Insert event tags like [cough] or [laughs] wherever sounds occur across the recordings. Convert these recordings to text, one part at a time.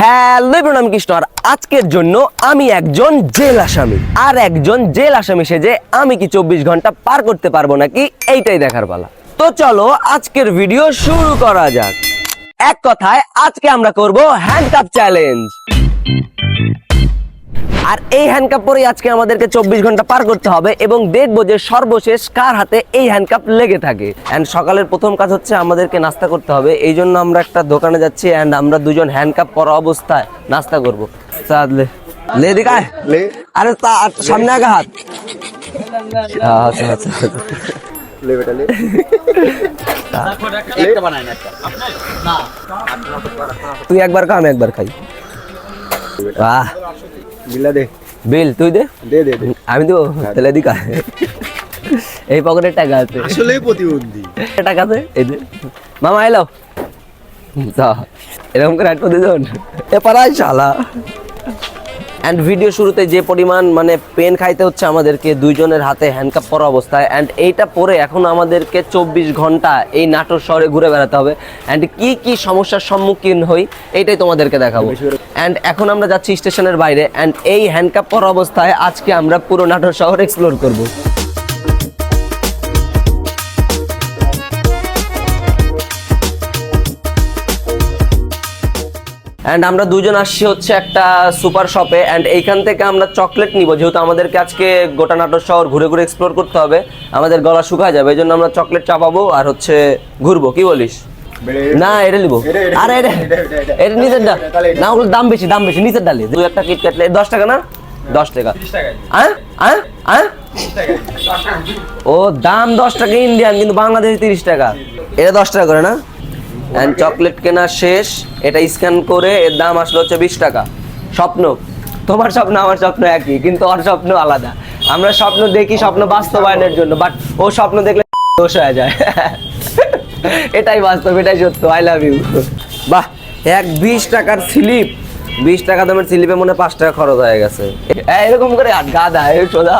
Hello প্রণাম কৃষ্ণ, আর আজকের জন্য আমি একজন জেল আসামি। আর একজন জেল আসামি সেজে আমি কি চব্বিশ ঘণ্টা পার করতে পারব নাকি এইটাই দেখার পালা। তো চলো আজকের ভিডিও শুরু করা যাক। এক কথায় আজকে আমরা করব হ্যান্ডকাপ চ্যালেঞ্জ আর এই হ্যান্ডকাপ পরেই আজকে আমাদেরকে চব্বিশ ঘণ্টা পার করতে হবে এবং দেখব যে সর্বশেষ কার হাতে এই হ্যান্ডকাপ লেগে থাকে। অ্যান্ড সকালের প্রথম কাজ হচ্ছে আমাদেরকে নাস্তা করতে হবে। এই জন্য আমরা একটা দোকানে যাচ্ছি অ্যান্ড আমরা দুজন হ্যান্ডকাপ পরা অবস্থায় নাস্তা করব। আরে তা সামনে আগে হাত। আচ্ছা আচ্ছা তুই একবার খা আমি একবার খাই। বাহ। বিলা দে। বিল তুই দে। দে দে আমি দেবো হ্যাঁ, তাহলে দি এই পকেটে টাকা আছে। আসলে প্রতিবন্ধী। টাকা আছে এই দে। মামা এলো। এরকম করে আটপো দুজন। এ পাড়ায় শালা। অ্যান্ড ভিডিও শুরুতে যে পরিমাণ মানে পেন খাইতে হচ্ছে আমাদেরকে দুইজনের হাতে হ্যান্ডকাপ পরা অবস্থায়। অ্যান্ড এইটা পরে এখন আমাদেরকে চব্বিশ ঘণ্টা এই নাটোর শহরে ঘুরে বেড়াতে হবে। অ্যান্ড কি কি সমস্যার সম্মুখীন হই এইটাই তোমাদেরকে দেখাবো। অ্যান্ড এখন আমরা যাচ্ছি স্টেশনের বাইরে। অ্যান্ড এই হ্যান্ডকাপ পরা অবস্থায় আজকে আমরা পুরো নাটোর শহর এক্সপ্লোর করব। অ্যান্ড আমরা দুজন আসছি হচ্ছে একটা সুপার শপে অ্যান্ড এইখান থেকে আমরা চকলেট নিব। যেহেতু আমাদেরকে আজকে গোটা নাটোর শহর ঘুরে ঘুরে এক্সপ্লোর করতে হবে আমাদের গলা শুকায় যাবে এই জন্য আমরা চকলেট চাপাবো আর হচ্ছে ঘুরবো। কি বলিস? না এটা নিবো। আরে এটা এটা, নিচের ডাল না ওগুলো দাম বেশি দাম বেশি নিচের ডালে দুই একটা কিট কাটলে দশ টাকা না? দশ টাকা। আঁ আঁ আঁ ও দাম দশ টাকা ইন্ডিয়ান কিন্তু বাংলাদেশে তিরিশ টাকা। এটা দশ টাকা করে না? অ্যান্ড চকলেট কেনা শেষ, এটা স্ক্যান করে এর দাম আসলো হচ্ছে বিশ টাকা। স্বপ্ন, তোমার স্বপ্ন, আমার স্বপ্ন একই, কিন্তু ওর স্বপ্ন আলাদা। আমরা স্বপ্ন দেখি স্বপ্ন বাস্তবায়নের জন্য বাট ও স্বপ্ন দেখলে দোষ হয়ে যায়। এটাই বাস্তব, এটাই সত্য আই লাভ ইউ বাহ, এক বিশ টাকার স্লিপ বিশ টাকা দামের স্লিপে মনে পাঁচ টাকা খরচ হয়ে গেছে। এরকম করে গাদা সোজা।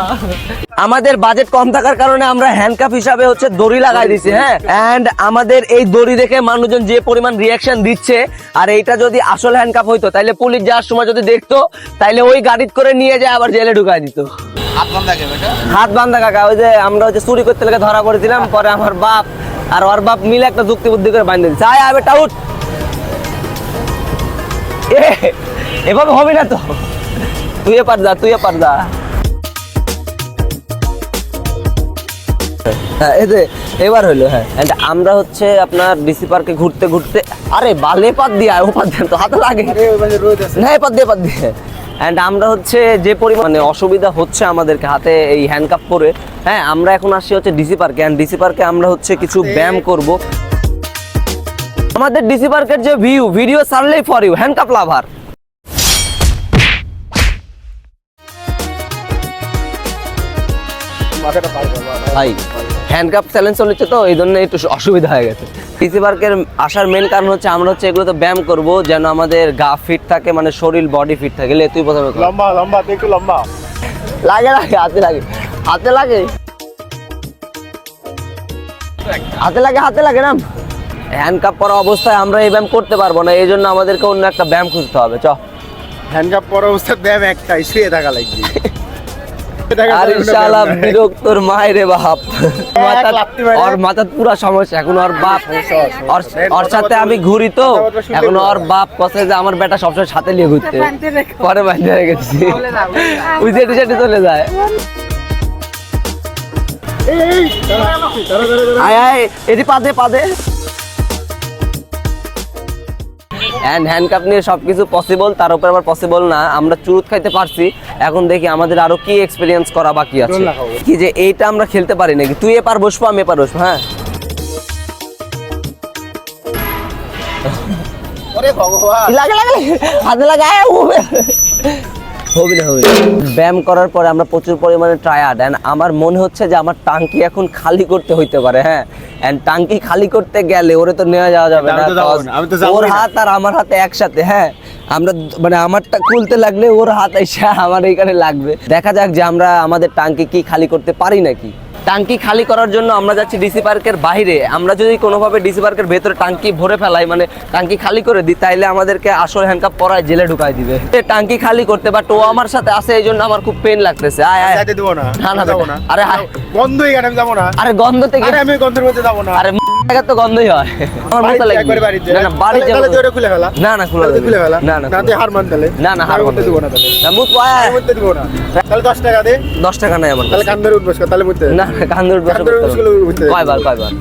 আমাদের বাজেট কম থাকার কারণে আমরা হ্যান্ডকাপ হিসাবে হচ্ছে দড়ি লাগাই দিছি হ্যাঁ? এন্ড আমাদের এই দড়ি দেখে মানুষজন যে পরিমাণ রিয়াকশন দিচ্ছে আর এইটা যদি আসল হ্যান্ডকাপ হইতো তাইলে পুলিশ যাওয়ার সময় যদি দেখতো তাইলে ওই গাড়িতে করে নিয়ে যায় আবার জেলে ঢুকাই দিত। হাত বান্ধা কাকা ওই যে আমরা হচ্ছে চুরি করতে লেগে ধরা পড়েছিলাম পরে আমার বাপ আর ওর বাপ মিলে একটা যুক্তি বুদ্ধি করে বাঁধে দিচ্ছে আয় বেটা এ, এভাবে হবে না তো। তুই এ পার যা তুই এ পার যা। হ্যাঁ এই যে এবার হলো হ্যাঁ। And আমরা হচ্ছে আপনার ডিসি পার্কে ঘুরতে ঘুরতে আরে বালে পাত দিয়ে ও পাত দিয়ে তো হাতে লাগে। মানে না এপাত দিয়ে এপাত দিয়ে। অ্যান্ড আমরা হচ্ছে যে পরিমাণে অসুবিধা হচ্ছে আমাদেরকে হাতে এই হ্যান্ডকাপ পরে হ্যাঁ আমরা এখন আসছি হচ্ছে ডিসি পার্কে অ্যান্ড ডিসি পার্কে আমরা হচ্ছে কিছু ব্যায়াম করব। আমাদের ডিসি পার্কের যে ভিউ ভিডিও সারলেই ফর ইউ হ্যান্ডকাপ লাভার ভাই হ্যান্ডকাপ চ্যালেঞ্জ চলেছে তো এই জন্য একটু অসুবিধা হয়ে গেছে। ডিসি পার্কের আসার মেন কারণ হচ্ছে আমরা হচ্ছে এগুলোতে ব্যায়াম করব যেন আমাদের গা ফিট থাকে মানে শরীর বডি ফিট থাকে। লে তুই প্রথমে লম্বা লম্বা তুই একটু লম্বা। লাগে লাগে হাতে লাগে। হাতে লাগে? হাতে লাগে হাতে লাগে না? হ্যান্ডকাপ পরা অবস্থায় আমরা এই ব্যায়াম করতে পারব না এই জন্য আমাদেরকে অন্য একটা ব্যায়াম খুঁজতে হবে চ। হ্যান্ডকাপ পরা অবস্থা ব্যায়াম একটাই শুয়ে থাকা লাগবে। [laughs] আরে শালা বিরক্তর মায়ের বাপ ওর পুরা সমস্যা এখন ওর বাপ ওর সাথে আমি ঘুরি তো এখন ওর বাপ কথা যে আমার বেটা সবসময় সাথে নিয়ে ঘুরতে পরে বাইরে হয়ে গেছি ওই সেটি চলে যায় আয় আয় এটি পাদে পাদে হ্যান্ড হ্যান্ডকাপ নিয়ে সব কিছু পসিবল তার উপর আবার পসিবল না। আমরা চুরুত খাইতে পারছি। এখন দেখি আমাদের আরও কি এক্সপিরিয়েন্স করা বাকি আছে। কি যে এইটা আমরা খেলতে পারি নাকি? তুই এপার বসবো আমি এপার বসবো হ্যাঁ? ওরে ভগবান। লাগে লাগে হাতে লাগায় হবে না হবে ব্যায়াম করার পরে আমরা প্রচুর পরিমাণে টায়ার্ড অ্যান্ড আমার মনে হচ্ছে যে আমার টাঙ্কি এখন খালি করতে হইতে পারে হ্যাঁ। অ্যান্ড টাঙ্কি খালি করতে গেলে ওরে তো নেওয়া যাওয়া যাবে না ওর হাত আর আমার হাতে একসাথে হ্যাঁ। আমরা মানে আমারটা খুলতে লাগলে ওর হাত এসে আমার এখানে লাগবে। দেখা যাক যে আমরা আমাদের টাঙ্কি কি খালি করতে পারি নাকি। টাঙ্কি খালি করার জন্য আমরা যাচ্ছি ডিসি পার্কের বাইরে আমরা যদি কোনোভাবে ডিসি পার্কের ভেতরে টাঙ্কি ভরে ফেলাই মানে টাঙ্কি খালি করে দিই তাইলে আমাদেরকে আসল হ্যান্ডকাপ পরায় জেলে ঢুকাই দিবে। টাঙ্কি খালি করতে বা ও আমার সাথে আসে এই জন্য আমার খুব পেন লাগতেছে। আয় আয়। না। না, আরে। বন্ধ আমি যাব না। আরে গন্ধ থেকে আরে আমি গন্ধের মধ্যে যাব না। আরে জায়গা তো গন্ধই হয়। আমার মতো না না বাড়ি তাহলে- তাহলে খুলে ফেলা। না না খোলা তাহলে তুই যাবে খুলে ফেলা। না না না, তুই হার মান তাহলে। না না হার আমি দিব না তাহলে। না মুত পায়। আমি দিব না। তাহলে দশ টাকা দে। দশ টাকা নাই আমার তাহলে কাছে। উঠবস তাহলে মুততে না না কান্দুর বসে কান্দুর করতে বসে হবে। উঠতে। দে। কয়বার কয়বার?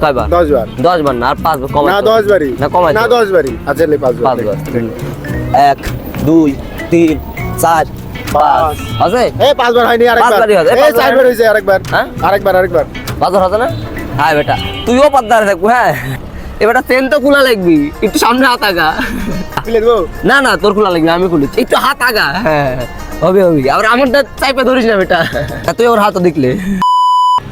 কয়বার? দশ বার। দশ বার না আর পাঁচ বার কমাই না দাও। দশ বারই। না কমাই না দাও। দশ বারই। আচ্ছা লে পাঁচ বার। পাঁচ বার। এক দুই তিন চার পাঁচ। আছে? এই পাঁচবার হয়নি আরেকবার। পাঁচবারই হবে, পাঁচবার চারবার হয়েছে আরেকবার। হ্যাঁ? আরেকবার আরেকবার। পাঁচ বার হবে না? হ্যাঁ বেটা তুইও পাদ্দারে থাকব হ্যাঁ। এবার চেন তো খোলা লাগবি একটু সামনে হাত আগা। না না তোর খোলা লাগবে আমি খুলেছি একটু হাত আগা হ্যাঁ হবে হবে। আবার আমারটা চাইপে ধরিস না বেটা। তুই ওর হাতও দেখলে।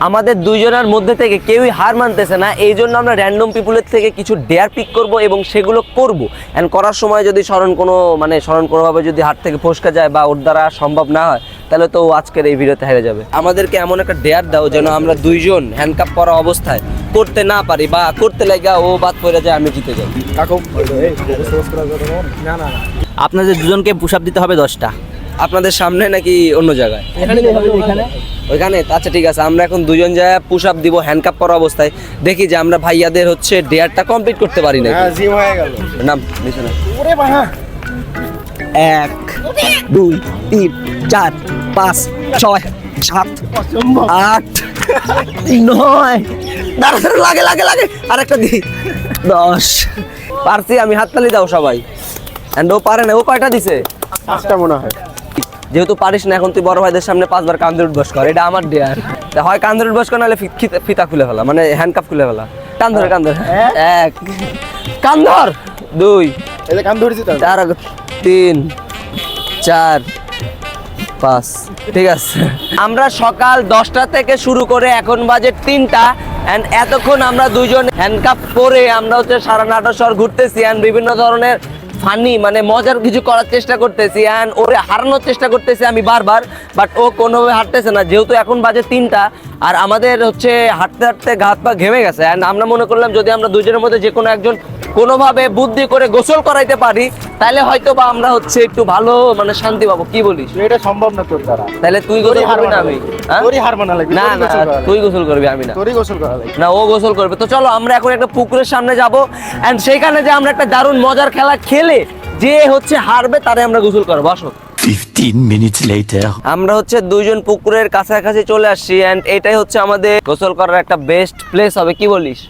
আমাদের দুইজনের মধ্যে থেকে কেউই হার মানতেছে না এই জন্য আমরা র্যান্ডম পিপুলের থেকে কিছু ডেয়ার পিক করব এবং সেগুলো করব। অ্যান্ড করার সময় যদি স্মরণ কোনো মানে স্মরণ কোনোভাবে যদি হাত থেকে ফসকা যায় বা ওর দ্বারা সম্ভব না হয় তাহলে তো আজকের এই ভিডিওতে হেরে যাবে আমাদেরকে এমন একটা ডেয়ার দাও যেন আমরা দুইজন হ্যান্ডকাপ পরা অবস্থায় করতে না পারি বা করতে লাগা ও বাদ পড়ে যায় আমি জিতে যাই কাকু এই, না না না আপনাদের দুজনকে পুশ আপ দিতে হবে দশটা আপনাদের সামনে নাকি অন্য জায়গায় ওইখানে আচ্ছা ঠিক আছে আমরা এখন দুজন যায় পুশ আপ দিব হ্যান্ডকাপ পরা অবস্থায় দেখি যে আমরা ভাইয়াদের হচ্ছে ডেয়ারটা কমপ্লিট করতে পারি না হ্যাঁ জিম হয়ে গেল নাম এক দুই তিন চার পাঁচ ছয় সাত আট নয়। দাঁড়া, লাগে লাগে লাগে। আরেকটা দি। দশ। পারছি আমি হাততালি দাও সবাই। ও পারে না ও কয়টা দিছে? পাঁচটা মনে হয়। যেহেতু পারিস না এখন তুই বড় ভাইদের সামনে পাঁচবার কান্দুর বস কর। এটা আমার ডেয়ার হয় কান্দুর বস কর নাহলে ফিতা- খুলে ফেলা। মানে হ্যান্ডকাপ খুলে ফেলা। কান ধরে কান ধরে। এক। কান ধর। দুই। কান ধরেছি তিন চার পাঁচ ঠিক আছে। আমরা সকাল দশটা থেকে শুরু করে এখন বাজে তিনটা অ্যান্ড এতক্ষণ আমরা দুজন হ্যান্ডকাপ পরে আমরা হচ্ছে সারা নাটক শহর ঘুরতেছি অ্যান্ড বিভিন্ন ধরনের ফানি মানে মজার কিছু করার চেষ্টা করতেছি অ্যান্ড ওরে হারানোর চেষ্টা করতেছি আমি বারবার বাট ও কোনোভাবে হাঁটতেছে না, যেহেতু এখন বাজে তিনটা, আর আমাদের হচ্ছে হাঁটতে হাঁটতে ঘাত পা ঘেমে গেছে অ্যান্ড আমরা মনে করলাম যদি আমরা দুজনের মধ্যে যে কোনো একজন কোনোভাবে বুদ্ধি করে গোসল করাইতে পারি তাহলে হয়তো বা আমরা হচ্ছে একটু ভালো মানে শান্তি পাবো। কি বলিস? এটা সম্ভব না তোর দ্বারা। তাহলে তুই গোসল করবি না আমি হ্যাঁ? তোরই হার মানা লাগবে না না তুই গোসল করবি আমি না। তোরই গোসল করা লাগবে। না ও গোসল করবে। তো চলো আমরা এখন একটা পুকুরের সামনে যাব। এন্ড সেখানে যে আমরা একটা দারুণ মজার খেলা খেলে যে হচ্ছে হারবে তারে আমরা গোসল করব। বসো 15 minutes later. আমরা হচ্ছে দুইজন পুকুরের কাছাকাছি চলে আসছি এন্ড এটাই হচ্ছে আমাদের গোসল করার একটা বেস্ট প্লেস হবে। কি বলিস?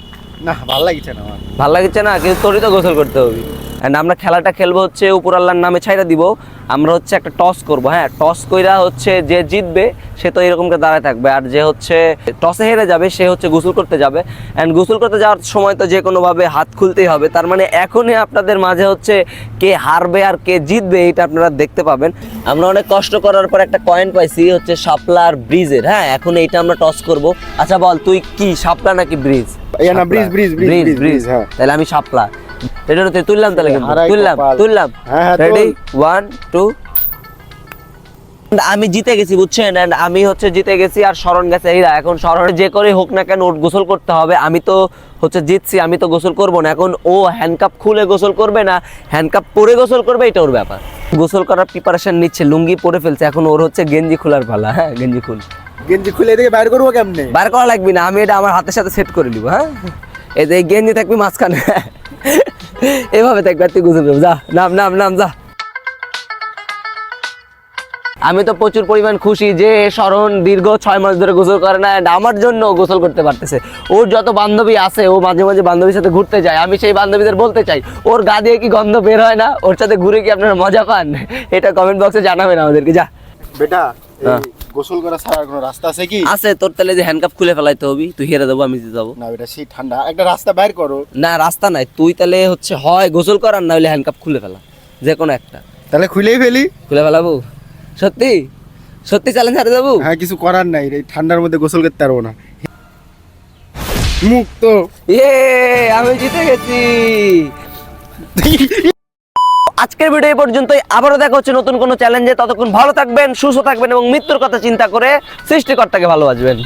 না ভালো লাগছে না আমার। ভালো লাগছে না কিন্তু তোরই তো গোসল করতে হবে। এন্ড আমরা খেলাটা খেলব হচ্ছে উপর আল্লাহর নামে ছাইরা দিব। আমরা হচ্ছে একটা টস করব হ্যাঁ? টস কইরা হচ্ছে যে জিতবে সে তো এরকম করে দাঁড়ায় থাকবে। আর যে হচ্ছে টসে হেরে যাবে সে হচ্ছে গোসল করতে যাবে। অ্যান্ড গোসল করতে যাওয়ার সময় তো যে কোনোভাবে হাত খুলতেই হবে। তার মানে এখনই আপনাদের মাঝে হচ্ছে কে হারবে আর কে জিতবে এটা আপনারা দেখতে পাবেন। আমরা অনেক কষ্ট করার পর একটা কয়েন পাইছি হচ্ছে সাপলা আর ব্রিজের হ্যাঁ? এখন এইটা আমরা টস করব। আচ্ছা বল তুই কি শাপলা নাকি bridge? bridge, bridge, bridge. Bridge হ্যাঁ। তাহলে আমি শাপলা। এটা তুললাম তাহলে তুললাম তুললাম। রেডি ওয়ান টু আমি জিতে গেছি বুঝছেন? And আমি হচ্ছে জিতে গেছি আর শরণ গেছে। এইরা এখন শরণে যে করে হোক না কেন ওর গোসল করতে হবে। আমি তো হচ্ছে জিতছি আমি তো গোসল করব না। এখন ও হ্যান্ডকাপ খুলে গোসল করবে না হ্যান্ডকাপ পরে গোসল করবে এটা ওর ব্যাপার। গোসল করার প্রিপারেশন নিচ্ছে লুঙ্গি পরে ফেলছে। এখন ওর হচ্ছে গেঞ্জি খোলার পালা। হ্যাঁ গেঞ্জি খুল। গেঞ্জি খুলে এদিকে বাইর করব কেমনে? বাইর করা লাগবে না আমি এটা আমার হাতের সাথে সেট করে নিব হ্যাঁ? এই গেঞ্জি থাকবি মাঝখানে। এভাবে থাকবে আর তুই করবি যা নাম নাম নাম যা। আমি তো প্রচুর পরিমাণ খুশি যে শরণ দীর্ঘ ছয় মাস ধরে গোসল করে না আমার জন্য গোসল করতে পারতেছে। ওর যত বান্ধবী আছে ও মাঝে মাঝে বান্ধবীর সাথে ঘুরতে যায় আমি সেই বান্ধবীদের বলতে চাই ওর গা দিয়ে কি গন্ধ বের হয় না? ওর সাথে ঘুরে কি আপনারা মজা পান? এটা কমেন্ট বক্সে জানাবেন আমাদেরকে যা। বেটা। গোসল করা ছাড়া কোনো রাস্তা আছে কি? আছে তোর তাহলে যে হ্যান্ডকাপ খুলে ফেলাইতে হবি তুই হেরে দেবো আমি যাব। না সেই ঠান্ডা। একটা রাস্তা বাইর করো। না রাস্তা নাই। তুই তাহলে হচ্ছে হয় গোসল করার না হলে হ্যান্ডকাপ খুলে ফেলা। যে কোনো একটা। তাহলে খুলেই ফেলি। খুলে ফেলাবো? সত্যি? সত্যি চ্যালেঞ্জ হারে যাব? হ্যাঁ কিছু করার নাই এই ঠান্ডার মধ্যে গোসল করতে পারব না। মুক্ত। ইয়ে আমি জিতে গেছি। [laughs] আজকের ভিডিও পর্যন্ত পর্যন্তই। আবারও দেখা হচ্ছে নতুন কোনো চ্যালেঞ্জে ততক্ষণ ভালো থাকবেন, সুস্থ থাকবেন এবং মৃত্যুর কথা চিন্তা করে সৃষ্টিকর্তাকে ভালোবাসবেন।